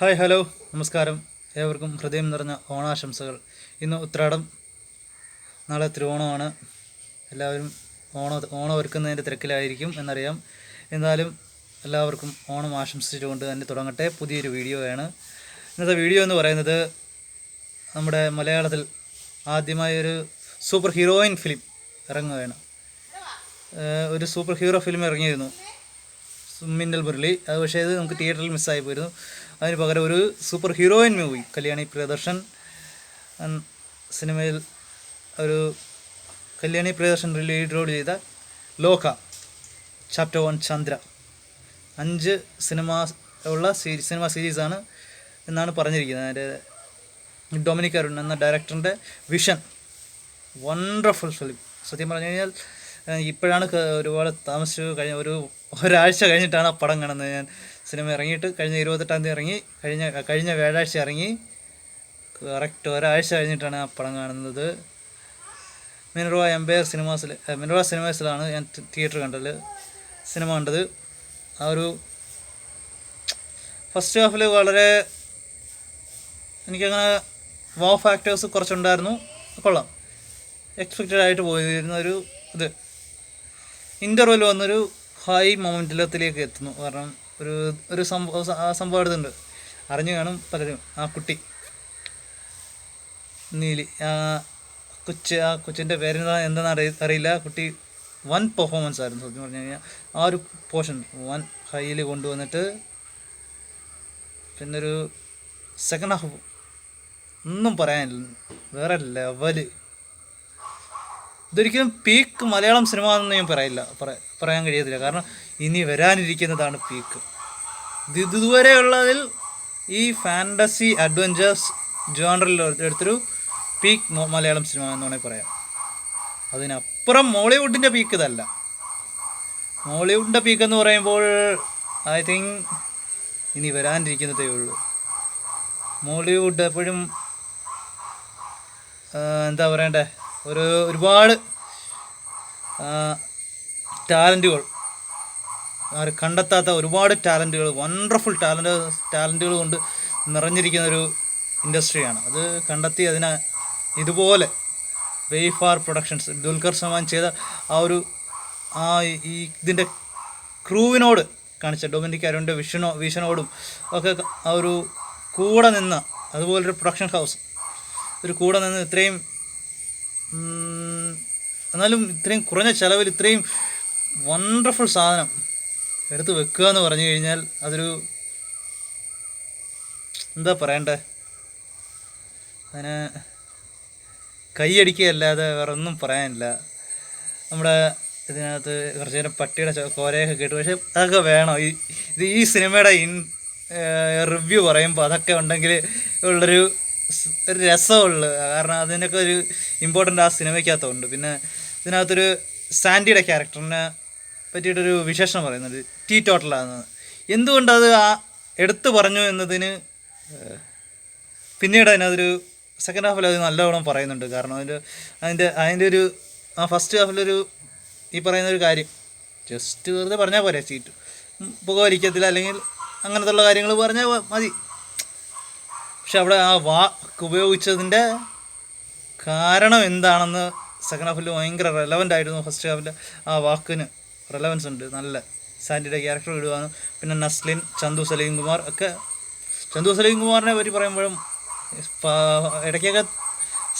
Hi hello നമസ്കാരം. ഏവർക്കും ഹൃദയം നിറഞ്ഞ ഓണാശംസകൾ. ഇന്ന് ഉത്രാടം. നാളെ തിരുവോണമാണ്. എല്ലാവരും ഓണ ഓണം ഒരുക്കുന്നതിന്റെ തിരക്കിലായിരിക്കും എന്നറിയാം. എന്നാലും എല്ലാവർക്കും ഓണം ആശംസിച്ചുകൊണ്ട് തന്നെ തുടങ്ങട്ടെ. പുതിയൊരു വീഡിയോയാണ്. ഇന്നത്തെ വീഡിയോ എന്ന് പറയുന്നത് നമ്മുടെ മലയാളത്തിൽ ആദ്യമായി ഒരു സൂപ്പർ ഹീറോയിൻ ഫിലിം ഇറങ്ങുകയാണ്. ഒരു super hero film ഇറങ്ങിയിരുന്നു. Minnal Murali അത് പക്ഷേ ഇത് നമുക്ക് തിയേറ്ററിൽ മിസ്സായി പോയിരുന്നു. അതിന് പകരം ഒരു super heroine movie Kalyani Priyadarshan സിനിമയിൽ ഒരു കല്യാണി പ്രിയദർശൻ ലീഡ് റോൾ ചെയ്ത ലോക ചാപ്റ്റർ വൺ ചന്ദ്ര. അഞ്ച് സിനിമ ഉള്ള സീരീസ് സിനിമ സീരീസാണ് എന്നാണ് പറഞ്ഞിരിക്കുന്നത്. അതിന്റെ ഡൊമിനിക് അരുൺ എന്ന ഡയറക്ടറിന്റെ വിഷൻ വണ്ടർഫുൾ ഫിലിം സത്യം പറഞ്ഞു കഴിഞ്ഞാൽ ഇപ്പോഴാണ് ഒരുപാട് താമസിച്ചു കഴിഞ്ഞ ഒരു ഒരാഴ്ച കഴിഞ്ഞിട്ടാണ് ആ പടം കാണുന്നത്. ഞാൻ സിനിമ ഇറങ്ങിയിട്ട് കഴിഞ്ഞ ഇരുപത്തെട്ടാം തീയതി ഇറങ്ങി കഴിഞ്ഞ കഴിഞ്ഞ വ്യാഴാഴ്ച ഇറങ്ങി കറക്റ്റ് ഒരാഴ്ച കഴിഞ്ഞിട്ടാണ് ആ പടം കാണുന്നത്. മിനർവ എംപയർ സിനിമാസിൽ മിനർവ സിനിമാസിലാണ് ഞാൻ തിയേറ്റർ കണ്ടത് സിനിമ കണ്ടത്. ആ ഒരു ഫസ്റ്റ് ഹാഫിൽ വളരെ എനിക്കങ്ങനെ വോ ഫാക്ടേഴ്സ് കുറച്ചുണ്ടായിരുന്നു. കൊള്ളാം. എക്സ്പെക്റ്റഡ് ആയിട്ട് പോയിരുന്ന ഒരു ഇത്. ഇന്റർവെൽ വന്നൊരു ഹൈ മൊമെന്റിലത്തിലേക്ക് എത്തുന്നു. കാരണം ഒരു ഒരു സംഭവം ആ സംഭവം എടുത്തുണ്ട് അറിഞ്ഞു കാണും പലരും. ആ കുട്ടി. നീലി. ആ കൊച്ച് ആ കൊച്ചിന്റെ പേര് എന്താണെന്ന് അറി അറിയില്ല. കുട്ടി വൻ പെർഫോമൻസ് ആയിരുന്നു സത്യം പറഞ്ഞു കഴിഞ്ഞാൽ ആ ഒരു പോർഷൻ വൻ ഹൈയിൽ കൊണ്ടുവന്നിട്ട് പിന്നൊരു സെക്കൻഡ് ഹാഫ് ഒന്നും പറയാനില്ല. വേറെ ലെവൽ ഇതൊരിക്കലും പീക്ക് മലയാളം സിനിമ എന്ന് ഞാൻ പറയില്ല. പറയാൻ കഴിയത്തില്ല. കാരണം ഇനി വരാനിരിക്കുന്നതാണ് പീക്ക് ഇത് ഇതുവരെയുള്ളതിൽ ഈ ഫാന്റസി അഡ്വഞ്ചേഴ്സ് ജോണറിൽ എടുത്തൊരു പീക്ക് മലയാളം സിനിമ എന്ന് വേണമെങ്കിൽ പറയാം. അതിനപ്പുറം മോളിവുഡിന്റെ പീക്ക് ഇതല്ല. മോളിവുഡിന്റെ പീക്ക് എന്ന് പറയുമ്പോൾ ഐ തിങ്ക് ഇനി വരാനിരിക്കുന്നതേ ഉള്ളൂ. മോളിവുഡ് എപ്പോഴും എന്താ പറയണ്ടേ? ഒരു ഒരുപാട് ടാലന്റുകൾ അവർ കണ്ടെത്താത്ത ഒരുപാട് ടാലന്റുകൾ വണ്ടർഫുൾ ടാലന്റ് ടാലന്റുകൾ കൊണ്ട് നിറഞ്ഞിരിക്കുന്ന ഒരു ഇൻഡസ്ട്രിയാണ്. അത് കണ്ടെത്തി അതിനെ ഇതുപോലെ വെയ്ഫാർ പ്രൊഡക്ഷൻസ് ദുൽഖർ സമാൻ ചെയ്ത ആ ഒരു ആ ഈ ഇതിന്റെ ക്രൂവിനോട് കാണിച്ച ഡൊമിനിക് അരുണിന്റെ വിഷനോ വിഷനോടും ഒക്കെ ആ ഒരു കൂടെ നിന്ന് അതുപോലൊരു പ്രൊഡക്ഷൻ ഹൗസ് ഒരു കൂടെ നിന്ന് ഇത്രയും എന്നാലും ഇത്രയും കുറഞ്ഞ ചിലവിൽ ഇത്രയും വണ്ടർഫുൾ സാധനം എടുത്ത് വെക്കുക എന്ന് പറഞ്ഞു കഴിഞ്ഞാൽ അതൊരു എന്താ പറയണ്ടേ? അതിന് കൈയടിക്കുകയല്ലാതെ വേറെ ഒന്നും പറയാനില്ല. നമ്മുടെ ഇതിനകത്ത് കുറച്ച് നേരം പട്ടിയുടെ കോരയൊക്കെ കേട്ടു. പക്ഷെ അതൊക്കെ വേണം. ഈ ഇത് ഈ സിനിമയുടെ ഇൻ റിവ്യൂ പറയുമ്പോൾ അതൊക്കെ ഉണ്ടെങ്കിൽ ഉള്ളൊരു ഒരു രസമുള്ളു കാരണം അതിനൊക്കെ ഒരു ഇമ്പോർട്ടന്റ് ആ സിനിമയ്ക്കകത്തുണ്ട്. പിന്നെ ഇതിനകത്തൊരു സാൻഡിയുടെ ക്യാരക്ടറിനെ പറ്റിയിട്ടൊരു വിശേഷണം പറയുന്നുണ്ട്. ടീ ടോട്ടലാണെന്ന് എന്തുകൊണ്ടത് ആ എടുത്തു പറഞ്ഞു എന്നതിന് പിന്നീട് അതിനതൊരു സെക്കൻഡ് ഹാഫിൽ അത് നല്ലവണ്ണം പറയുന്നുണ്ട്. കാരണം അതിന്റെ അതിന്റെ അതിന്റെ ഒരു ആ ഫസ്റ്റ് ഹാഫിലൊരു ഈ പറയുന്ന ഒരു കാര്യം ജസ്റ്റ് വെറുതെ പറഞ്ഞാൽ പോരാ. സീറ്റ് പുക വലിക്കത്തില്ല അല്ലെങ്കിൽ അങ്ങനത്തെ ഉള്ള കാര്യങ്ങൾ പറഞ്ഞാൽ മതി. പക്ഷെ അവിടെ ആ വാക്ക് ഉപയോഗിച്ചതിന്റെ കാരണം എന്താണെന്ന് സെക്കൻഡ് ഹാഫിൽ ഭയങ്കര റെലവന്റ് ആയിരുന്നു. ഫസ്റ്റ് ഹാഫിൽ ആ വാക്കിന് റെലവൻസ് ഉണ്ട്. നല്ല സാൻഡിയുടെ ക്യാരക്ടർ ഇടുവാനും പിന്നെ നസ്ലിൻ ചന്തു സലീം കുമാർ ഒക്കെ ചന്തു സലീം കുമാറിനെ പറ്റി പറയുമ്പോഴും ഇടയ്ക്കൊക്കെ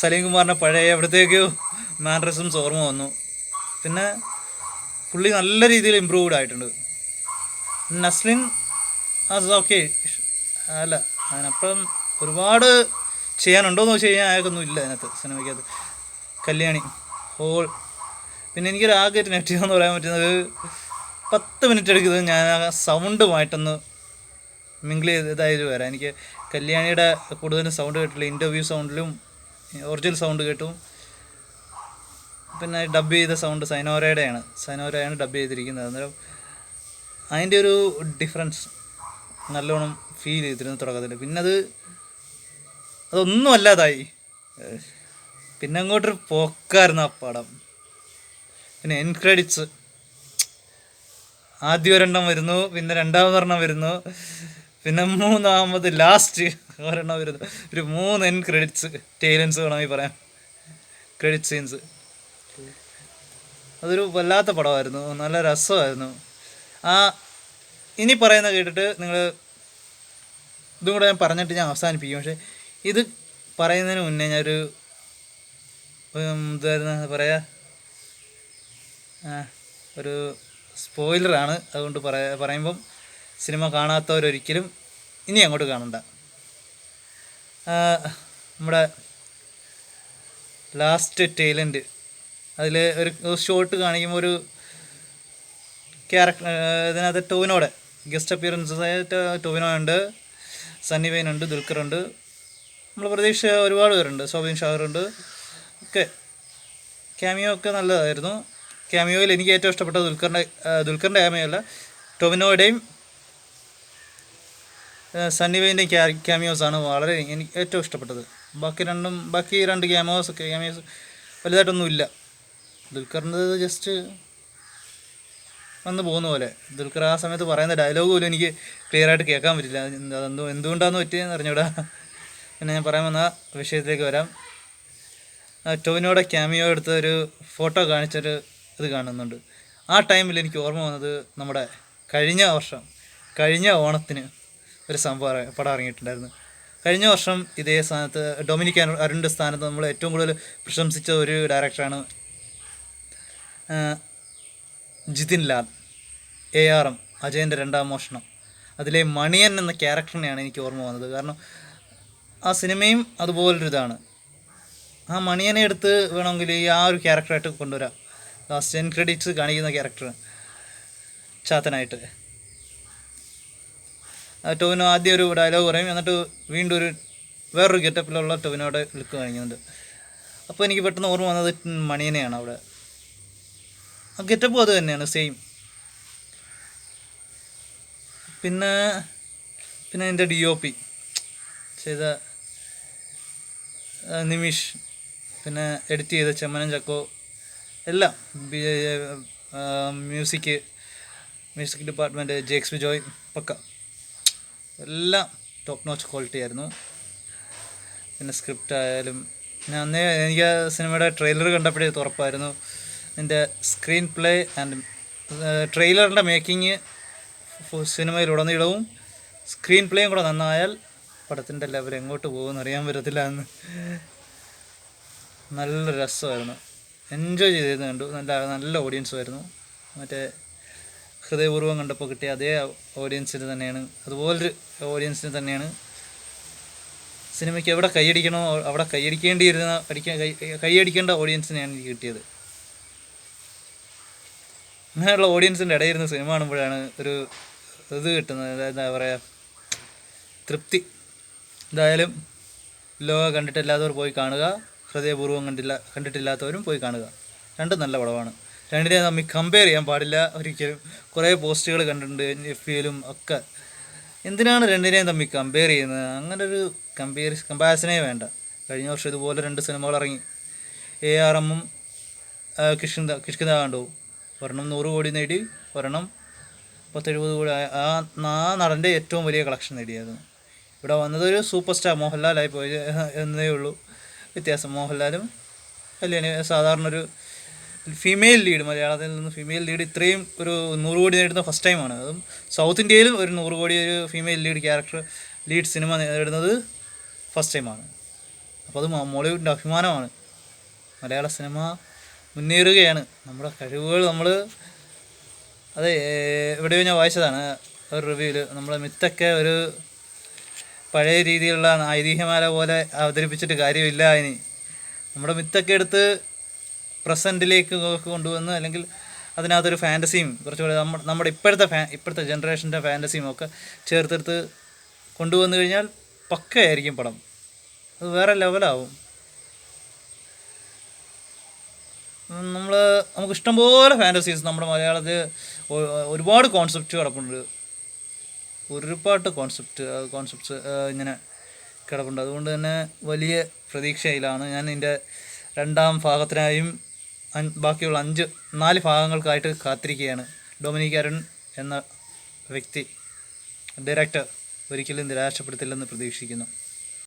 സലീം കുമാറിന്റെ പഴയ എവിടത്തേക്കോ മാനറിസംസ് ഓർമ്മ വന്നു. പിന്നെ പുള്ളി നല്ല രീതിയിൽ ഇമ്പ്രൂവ്ഡ് ആയിട്ടുണ്ട്. നസ്ലിൻ ആസ് ഓക്കെ അല്ല അതിനപ്പുറം ഒരുപാട് ചെയ്യാനുണ്ടോയെന്ന് വെച്ച് കഴിഞ്ഞാൽ അയാൾക്കൊന്നും ഇല്ല അതിനകത്ത് സിനിമയ്ക്കകത്ത്. കല്യാണി ഹോൾ. പിന്നെ എനിക്കൊരു ആകെ നെഗറ്റീവ് എന്ന് പറയാൻ പറ്റുന്നത് പത്ത് മിനിറ്റ് എടുക്കുന്നത് ഞാൻ ആ സൗണ്ടുമായിട്ടൊന്ന് മിങ്കിൾ ചെയ്ത് ഇതായത് വരാം. എനിക്ക് കല്യാണിയുടെ കൂടുതലും സൗണ്ട് കേട്ടില്ല ഇന്റർവ്യൂ സൗണ്ടിലും ഒറിജിനൽ സൗണ്ട് കേട്ടു. പിന്നെ ഡബ് ചെയ്ത സൗണ്ട് സൈനോരയുടെയാണ്. സൈനോരയാണ് ഡബ് ചെയ്തിരിക്കുന്നത്. അന്നേരം അതിന്റെ ഒരു ഡിഫറൻസ് നല്ലോണം ഫീൽ ചെയ്തിരുന്നു തുടക്കത്തിൽ. പിന്നെ അത് അതൊന്നും അല്ലാതായി പിന്നെ അങ്ങോട്ടൊരു പോക്കായിരുന്നു ആ പടം. പിന്നെ എൻ ക്രെഡിറ്റ്സ് ആദ്യം ഒരെണ്ണം വരുന്നു പിന്നെ രണ്ടാമതൊരെണ്ണം വരുന്നു പിന്നെ മൂന്നാമത് ലാസ്റ്റ് ഒരെണ്ണം വരുന്നു. ഒരു മൂന്ന് എൻ ക്രെഡിറ്റ്സ് ടെയിലൻസ് വേണമെങ്കിൽ പറയാം. ക്രെഡിറ്റ് സീൻസ് അതൊരു വല്ലാത്ത പടമായിരുന്നു. നല്ല രസമായിരുന്നു. ആ ഇനി പറയുന്ന കേട്ടിട്ട് നിങ്ങൾ ഇതും കൂടെ ഞാൻ പറഞ്ഞിട്ട് ഞാൻ അവസാനിപ്പിക്കും. പക്ഷേ ഇത് പറയുന്നതിന് മുന്നേ ഞാനൊരു എന്തായിരുന്നു പറയാ ഒരു സ്പോയിലറാണ് അതുകൊണ്ട് പറയാ പറയുമ്പം സിനിമ കാണാത്തവരൊരിക്കലും ഇനി അങ്ങോട്ട് കാണണ്ട. നമ്മുടെ ലാസ്റ്റ് ടൈലൻഡ് അതിൽ ഒരു ഷോട്ട് കാണിക്കുമ്പോൾ ഒരു ക്യാരക്ടർ ഇതിനകത്ത് ടോവിനോടെ ഗസ്റ്റ് അപ്പിയറൻസ് ടോവിനോ ഉണ്ട് സണ്ണി വെയിൻ ഉണ്ട് ദുൽഖർ ഉണ്ട് നമ്മൾ പ്രതീക്ഷ ഒരുപാട് പേരുണ്ട്. സോബിൻ ഷാഹറുണ്ട് ഒക്കെ. ക്യാമിയോ ഒക്കെ നല്ലതായിരുന്നു. ക്യാമിയോയിൽ എനിക്ക് ഏറ്റവും ഇഷ്ടപ്പെട്ട ദുൽഖറിന്റെ ദുൽഖറിന്റെ ക്യാമിയോ അല്ല ടൊമിനോയുടെയും സണ്ണി വെയിന്റെയും ക്യാ ക്യാമിയോസാണ് വളരെ എനിക്ക് ഏറ്റവും ഇഷ്ടപ്പെട്ടത്. ബാക്കി രണ്ടും ബാക്കി രണ്ട് ക്യാമിയോസ് ഒക്കെ ക്യാമിയോസ് വലുതായിട്ടൊന്നും ഇല്ല ദുൽഖറിന്റെ ജസ്റ്റ് വന്ന് പോകുന്ന പോലെ. ദുൽഖർ ആ സമയത്ത് പറയുന്ന ഡയലോഗ് പോലും എനിക്ക് ക്ലിയർ ആയിട്ട് കേൾക്കാൻ പറ്റില്ല. അതെന്തോ എന്തുകൊണ്ടാണെന്ന് പറ്റിയെന്ന് അറിഞ്ഞൂടാ. പിന്നെ ഞാൻ പറയാൻ വന്ന വിഷയത്തിലേക്ക് വരാം. ടോവിനോടെ ക്യാമിയോ എടുത്ത ഒരു ഫോട്ടോ കാണിച്ചൊരു ഇത് കാണുന്നുണ്ട്. ആ ടൈമിൽ എനിക്ക് ഓർമ്മ വന്നത് നമ്മുടെ കഴിഞ്ഞ വർഷം കഴിഞ്ഞ ഓണത്തിന് ഒരു സംഭവം പടം ഇറങ്ങിയിട്ടുണ്ടായിരുന്നു. കഴിഞ്ഞ വർഷം ഇതേ സ്ഥാനത്ത് ഡൊമിനിക് അരു- അരുണിന്റെ സ്ഥാനത്ത് നമ്മൾ ഏറ്റവും കൂടുതൽ പ്രശംസിച്ച ഒരു ഡയറക്ടറാണ് Jithin Lal. A R M അജയന്റെ രണ്ടാം മോഷണം. അതിലെ മണിയൻ എന്ന ക്യാരക്ടറിനെയാണ് എനിക്ക് ഓർമ്മ വന്നത്. കാരണം ആ സിനിമയും അതുപോലൊരു ഇതാണ് ആ മണിയനെ എടുത്ത് വേണമെങ്കിൽ ആ ഒരു ക്യാരക്ടറായിട്ട് കൊണ്ടുവരാം. ലാസ്റ്റ് എൻ ക്രെഡിറ്റ്സ് കാണിക്കുന്ന ക്യാരക്ടർ ചാത്തനായിട്ട്. ടോവിനോ ആദ്യം ഒരു ഡയലോഗ് പറയും. എന്നിട്ട് വീണ്ടും ഒരു വേറൊരു ഗെറ്റപ്പിലുള്ള ടോവിനോയുടെ ലുക്ക് കാണിക്കുന്നുണ്ട്. അപ്പോൾ എനിക്ക് പെട്ടെന്ന് ഓർമ്മ വന്നത് മണിയനെയാണ് അവിടെ. ആ ഗെറ്റപ്പും അത് തന്നെയാണ് സെയിം പിന്നെ പിന്നെ എന്റെ ഡി ഒ പി ചെയ്ത നിമിഷ് പിന്നെ എഡിറ്റ് ചെയ്ത ചെമ്മനം ചക്കോ എല്ലാം music music department Jakes Bejoy pucca. എല്ലാം ടോപ്പ് നോച്ച് ക്വാളിറ്റി ആയിരുന്നു. പിന്നെ സ്ക്രിപ്റ്റ് ആയാലും ഞാൻ അന്നേ എനിക്ക് ആ സിനിമയുടെ ട്രെയിലർ കണ്ടപ്പോഴേ തുറപ്പായിരുന്നു ഇതിന്റെ സ്ക്രീൻ പ്ലേ ആൻഡ് ട്രെയിലറിന്റെ മേക്കിങ് സിനിമയിലുടനീളവും സ്ക്രീൻ പ്ലേയും കൂടെ നന്നായാൽ പടത്തിന്റെ ലെവൽ എങ്ങോട്ട് പോകുമെന്ന് അറിയാൻ പറ്റത്തില്ല എന്ന്. നല്ല രസമായിരുന്നു. എൻജോയ് ചെയ്തിരുന്നു കണ്ടു. നല്ല നല്ല ഓഡിയൻസ് ആയിരുന്നു. മറ്റേ ഹൃദയപൂർവം കണ്ടപ്പോൾ കിട്ടിയ അതേ ഓഡിയൻസിന് തന്നെയാണ്. അതുപോലൊരു ഓഡിയൻസിന് തന്നെയാണ്. സിനിമയ്ക്ക് എവിടെ കൈയടിക്കണോ അവിടെ കൈയടിക്കേണ്ടിയിരുന്ന അടിക്കാൻ കൈയടിക്കേണ്ട ഓഡിയൻസിനെയാണ് എനിക്ക് കിട്ടിയത്. അങ്ങനെയുള്ള ഓഡിയൻസിന്റെ ഇടയിരുന്ന സിനിമ കാണുമ്പോഴാണ് ഒരു ഇത് കിട്ടുന്നത്. എന്താ പറയുക തൃപ്തി. എന്തായാലും ലോക കണ്ടിട്ടില്ലാത്തവർ പോയി കാണുക. ഹൃദയപൂർവം കണ്ടില്ല കണ്ടിട്ടില്ലാത്തവരും പോയി കാണുക. രണ്ടും നല്ല പടമാണ്. രണ്ടിനെ തമ്മിൽ കമ്പയർ ചെയ്യാൻ പാടില്ല. ഒരിക്കലും കുറേ പോസ്റ്റുകൾ കണ്ടിട്ടുണ്ട് എഫ് ഇയിലും ഒക്കെ. എന്തിനാണ് രണ്ടിനെയും തമ്മിൽ കമ്പയർ ചെയ്യുന്നത്? അങ്ങനെ ഒരു കമ്പയർ കമ്പാരിസനേ വേണ്ട. കഴിഞ്ഞ വർഷം ഇതുപോലെ രണ്ട് സിനിമകൾ ഇറങ്ങി. എ ആർ എമ്മും കിഷ്കിന്ദ കിഷ്കിന്ദ കണ്ടു. ഒരെണ്ണം നൂറ് കോടി നേടി ഒരെണ്ണം പത്തെഴുപത് കോടി. ആ നടന്റെ ഏറ്റവും വലിയ കളക്ഷൻ നേടിയായിരുന്നു ഇവിടെ വന്നത് ഒരു സൂപ്പർ സ്റ്റാർ മോഹൻലാലായി പോയി എന്നേ ഉള്ളൂ. വ്യത്യാസം. മോഹൻലാലും കല്യാണി സാധാരണ ഒരു ഫീമെയിൽ ലീഡ് മലയാളത്തിൽ നിന്ന് ഫീമെയിൽ ലീഡ് ഇത്രയും ഒരു നൂറ് കോടി നേടുന്ന ഫസ്റ്റ് ടൈമാണ് അതും സൗത്ത് ഇന്ത്യയിലും ഒരു നൂറ് കോടി ഒരു ഫീമെയിൽ ലീഡ് ക്യാരക്ടർ ലീഡ് സിനിമ നേടുന്നത് ഫസ്റ്റ് ടൈമാണ് അപ്പോൾ അത് മോളിവുഡിന്റെ അഭിമാനമാണ്. മലയാള സിനിമ മുന്നേറുകയാണ്. നമ്മുടെ കഴിവുകൾ നമ്മൾ അതെ എവിടെയോ ഞാൻ വായിച്ചതാണ് ഒരു റിവ്യൂവിൽ നമ്മളെ മിത്തൊക്കെ ഒരു പഴയ രീതിയിലുള്ള ഐതിഹ്യമാല പോലെ അവതരിപ്പിച്ചിട്ട് കാര്യമില്ല ഇനി. നമ്മുടെ മിത്തൊക്കെ എടുത്ത് പ്രസന്റിലേക്ക് കൊണ്ടുവന്ന് അല്ലെങ്കിൽ അതിനകത്തൊരു ഫാന്റസിയും കുറച്ചുകൂടി നമ്മുടെ നമ്മുടെ ഇപ്പോഴത്തെ ഫാ ഇപ്പോഴത്തെ ജനറേഷന്റെ ഫാന്റസിയും ഒക്കെ ചേർത്തെടുത്ത് കൊണ്ടുവന്നു കഴിഞ്ഞാൽ പക്കയായിരിക്കും പടം. അത് വേറെ ലെവലാവും നമ്മൾ നമുക്ക് ഇഷ്ടംപോലെ ഫാന്റസീസ് നമ്മുടെ മലയാളത്തിൽ ഒരുപാട് കോൺസെപ്റ്റ് കിടപ്പുണ്ട് ഒരുപാട് കോൺസെപ്റ്റ് കോൺസെപ്റ്റ്സ് ഇങ്ങനെ കിടപ്പുണ്ട്. അതുകൊണ്ട് തന്നെ വലിയ പ്രതീക്ഷയിലാണ്. ഞാൻ എന്റെ രണ്ടാം ഭാഗത്തിനായും ബാക്കിയുള്ള അഞ്ച് നാല് ഭാഗങ്ങൾക്കായിട്ട് കാത്തിരിക്കുകയാണ്. ഡൊമിനിക് അരുൺ എന്ന വ്യക്തി ഡയറക്ടർ ഒരിക്കലും നിരാശപ്പെടുത്തില്ലെന്ന് പ്രതീക്ഷിക്കുന്നു.